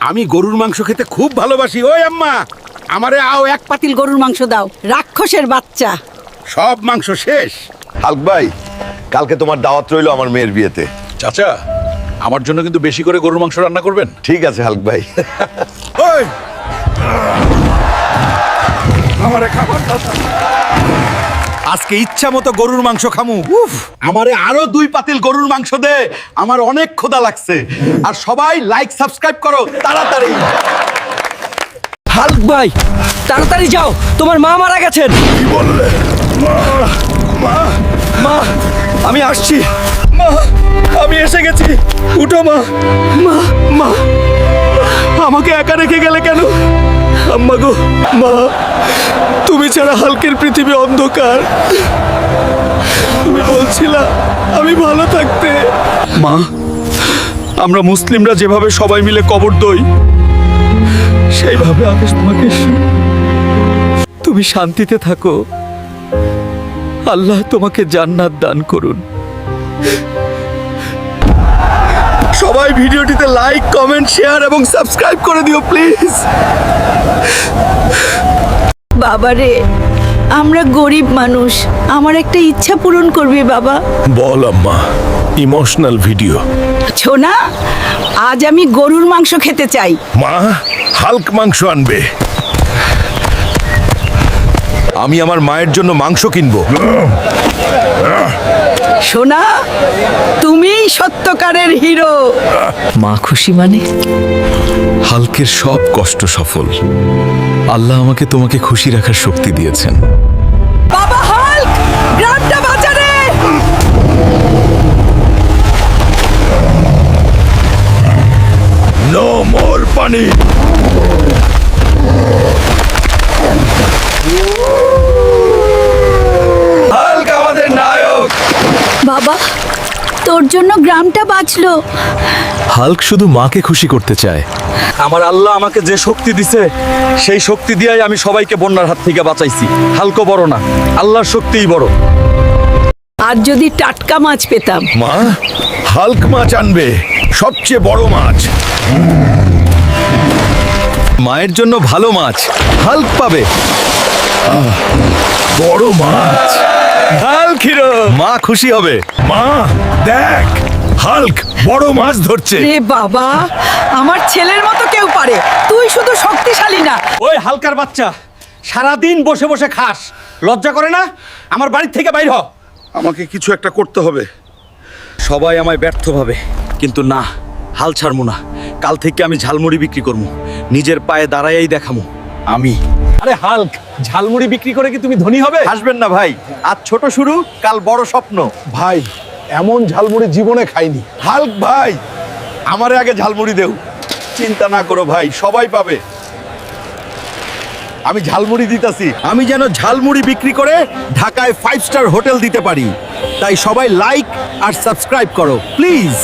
আমি গরুর মাংস খেতে খুব ভালোবাসি ওই আম্মা। আমারে আও এক পাতিল গরুর মাংস দাও রাক্ষসের বাচ্চা। সব মাংস শেষ। হালক ভাই কালকে তোমার দাওয়াত রইল আমার মেয়ের বিয়েতে। চাচা আমার জন্য কিন্তু বেশি করে গরুর মাংস রান্না করবেন? ঠিক আছে হালক ভাই। ওই! আমারে খাবার দাও। আজকে ইচ্ছা মতো গরুর মাংস খামু। উফ আমারে আরও দুই পাতিল গরুর মাংস দে। আমার অনেক ক্ষুধা লাগছে। আর সবাই লাইক সাবস্ক্রাইব করো তাড়াতাড়ি। হাল্ক ভাই তাড়াতাড়ি যাও। তোমার মা মারা গেছেন। কি বললে? মা। মা আমি আসছি। মা আমি এসে গেছি। উঠো মা। মা মা। আমাকে একা রেখে গেলে কেন? আম্মা গো মা, তুমি ছাড়া হালকের পৃথিবী অন্ধকার। তুমি বলছিলা আমি ভালো থাকতে। মা, আমরা মুসলিমরা যেভাবে সবাই মিলে কবর দই, সেইভাবে আমি তোমাকে তুমি শান্তিতে থাকো। আল্লাহ তোমাকে জান্নাত দান করুন। সবাই ভিডিওটিতে লাইক কমেন্ট শেয়ার এবং সাবস্ক্রাইব করে দিও প্লিজ বাবারে আমরা গরিব মানুষ। আমার একটা ইচ্ছা পূরণ করবি বাবা। বল আম্মা। ইমোশনাল ভিডিও ছোনা আজ আমি গরুর মাংস খেতে চাই। মা হালক মাংস আনবে। আমি আমার মায়ের জন্য মাংস কিনবো। সোনা তুমি সত্যকারের হিরো। মা খুশি মানে? হালকের সব কষ্ট সফল। আল্লাহ আমাকে তোমাকে খুশি রাখার শক্তি দিয়েছেন। বাবা হাল্ক গ্রামটা বাজারে নো মোর পানি হালক আমাদের নায়ক বাবা তোর জন্য গ্রামটা বাঁচলো। হাল্ক শুধু মাকে খুশি করতে চায়। আমার আল্লাহ আমাকে যে শক্তি দিছে সেই শক্তি দিয়াই আমি সবাইকে বন্যার হাত থেকে বাঁচাইছি। হালকো বড় না আল্লাহর শক্তিই বড়। আর যদি টাটকা মাছ পেতাম। মা হালক মাছ আনবে সবচেয়ে বড় মাছ। মায়ের জন্য ভালো মাছ হাল্ক পাবে। বড় মাছ। হাল্ক হিরো মা খুশি হবে। মা দেখ হালক বড় মাছ ধরছে। রে বাবা আমার ছেলের মতো কেউ পারে। তুই শুধু শক্তিশালী না। ওই হালকার বাচ্চা সারাদিন বসে বসে খাস। লজ্জা করে না? আমার বাড়ির থেকে বাইর হ। আমাকে কিছু একটা করতে হবে। সবাই আমায় ব্যর্থ ভাবে কিন্তু না হাল ছাড়মু না। কাল থেকে আমি ঝালমুড়ি বিক্রি করব নিজের পায়ে দাঁড়াইয়াই দেখামু। আমি আরে হালক ঝালমুড়ি বিক্রি করে কি তুমি ধনী হবে? আসবেন না ভাই। আজ ছোট শুরু কাল বড় স্বপ্ন। ভাই এমন ঝালমুড়ি জীবনে খাইনি। হালক ভাই আমারে আগে ঝালমুড়ি দেও। চিন্তা না করো ভাই সবাই পাবে। আমি ঝালমুড়ি দিতাছি। আমি যেন ঝালমুড়ি বিক্রি করে ঢাকায় ফাইভ স্টার হোটেল দিতে পারি। তাই সবাই লাইক আর সাবস্ক্রাইব করো প্লিজ